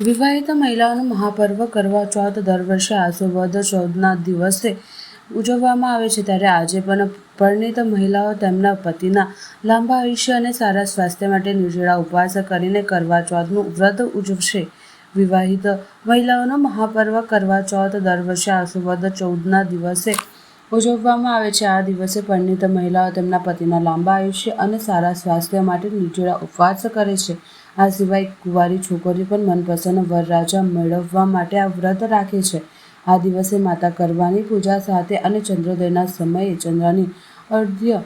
વિવાહિત મહિલાઓનું મહાપર્વ કરવા ચોથ દર વર્ષે આસો ચૌદના દિવસે ઉજવવામાં આવે છે. ત્યારે આજે પણ પરિણીત મહિલાઓ તેમના પતિના લાંબા આયુષ્ય અને સારા સ્વાસ્થ્ય માટે નિર્જળા ઉપવાસ કરીને કરવા ચોથનું વ્રત ઉજવશે. વિવાહિત મહિલાઓનો મહાપર્વ કરવા ચોથ દર વર્ષે આસો ચૌદના દિવસે ઉજવવામાં આવે છે. આ દિવસે પરિણીત મહિલાઓ તેમના પતિના લાંબા આયુષ્ય અને સારા સ્વાસ્થ્ય માટે નિર્જળા ઉપવાસ કરે છે. આ સિવાય કુંવારી છોકરીઓ પણ મનપસંદ વરરાજા મેળવવા માટે આ વ્રત રાખે છે. આ દિવસે માતા કરવાની પૂજા સાથે અને ચંદ્રોદયના સમયે ચંદ્રની અર્ધ્ય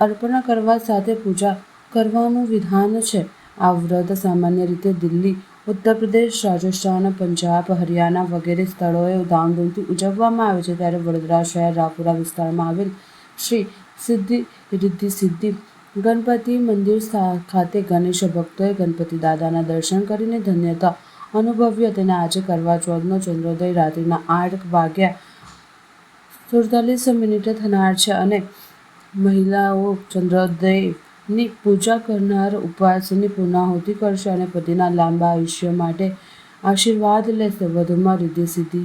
અર્પણ કરવા સાથે પૂજા કરવાનું વિધાન છે. આ વ્રત સામાન્ય રીતે દિલ્હી, ઉત્તર પ્રદેશ, રાજસ્થાન, પંજાબ, હરિયાણા વગેરે સ્થળોએ ધામધૂમથી ઉજવવામાં આવે છે. ત્યારે વડોદરા શહેર રાપુરા વિસ્તારમાં આવેલ શ્રી સિદ્ધિ રિદ્ધિ સિદ્ધિ ગણપતિ મંદિર ખાતે ગણેશ ભક્તોએ ગણપતિ દાદાના દર્શન કરીને ધન્યતા અનુભવ્યો તેને આજે કરવા ચોથનો ચંદ્રોદય રાત્રિના આઠ વાગ્યા સુડતાલીસ મિનિટે થનાર છે અને મહિલાઓ ચંદ્રોદયની પૂજા કરનાર ઉપવાસની પૂર્ણાહુતિ કરશે અને પતિના લાંબા આયુષ્ય માટે આશીર્વાદ લેશે. વધુમાં રિદ્ધિ સિદ્ધિ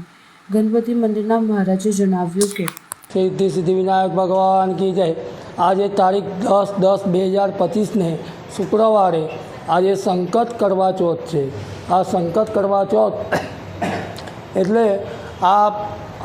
ગણપતિ મંદિરના મહારાજે જણાવ્યું કે સિદ્ધિ સિદ્ધિવિનાયક ભગવાન કી જય. આજે તારીખ દસ દસ બે હજાર પચીસને શુક્રવારે આજે સંકટ કરવા ચોથ છે. આ સંકટ કરવા ચોથ એટલે આ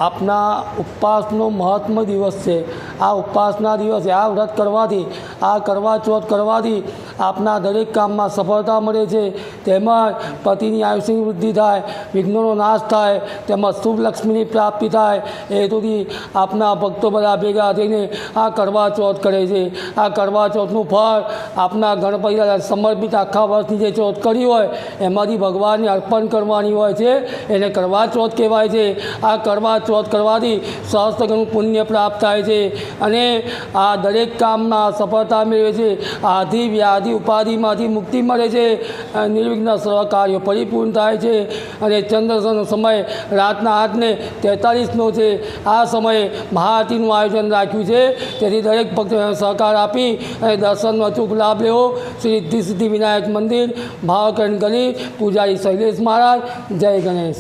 આપના ઉપવાસનો મહત્મ દિવસ છે. આ ઉપવાસના દિવસે આ વ્રત કરવાથી, આ કરવા ચોથ કરવાથી આપના દરેક કામમાં સફળતા મળે છે. તેમજ પતિની આયુષ્યની વૃદ્ધિ થાય, વિઘ્નોનો નાશ થાય તેમજ શુભ લક્ષ્મીની પ્રાપ્તિ થાય. એ હેતુથી આપના ભક્તો બધા ભેગા થઈને આ કરવા ચોથ કરે છે. આ કરવા ચોથનું ફળ આપના ગણપતિ સમર્પિત આખા વર્ષની જે ચોથ કરી હોય, એમાંથી ભગવાનને અર્પણ કરવાની હોય છે. એને કરવા ચોથ કહેવાય છે. આ કરવા ચોથ કરવાથી સહસ્ત્ર ગણું પુણ્ય પ્રાપ્ત થાય છે. અને આ દરેક કામમાં સફળતા મેળવે છે. આધિ વ્યાધિ ઉપાધિમાંથી મુક્તિ મળે છે. નિર્વિઘ્ન સર્વ કાર્યો પરિપૂર્ણ થાય છે. અને ચંદ્રનો સમય રાતના આઠને તેતાલીસનો છે. આ સમયે મહાઆરતીનું આયોજન રાખ્યું છે. તેથી દરેક ભક્તોને સહકાર આપી અને દર્શનનો અચૂક લાભ લેવો. શ્રી સિદ્ધિ વિનાયક મંદિર, ભાવકરણ ગલી, પૂજારી શૈલેષ મહારાજ. જય ગણેશ.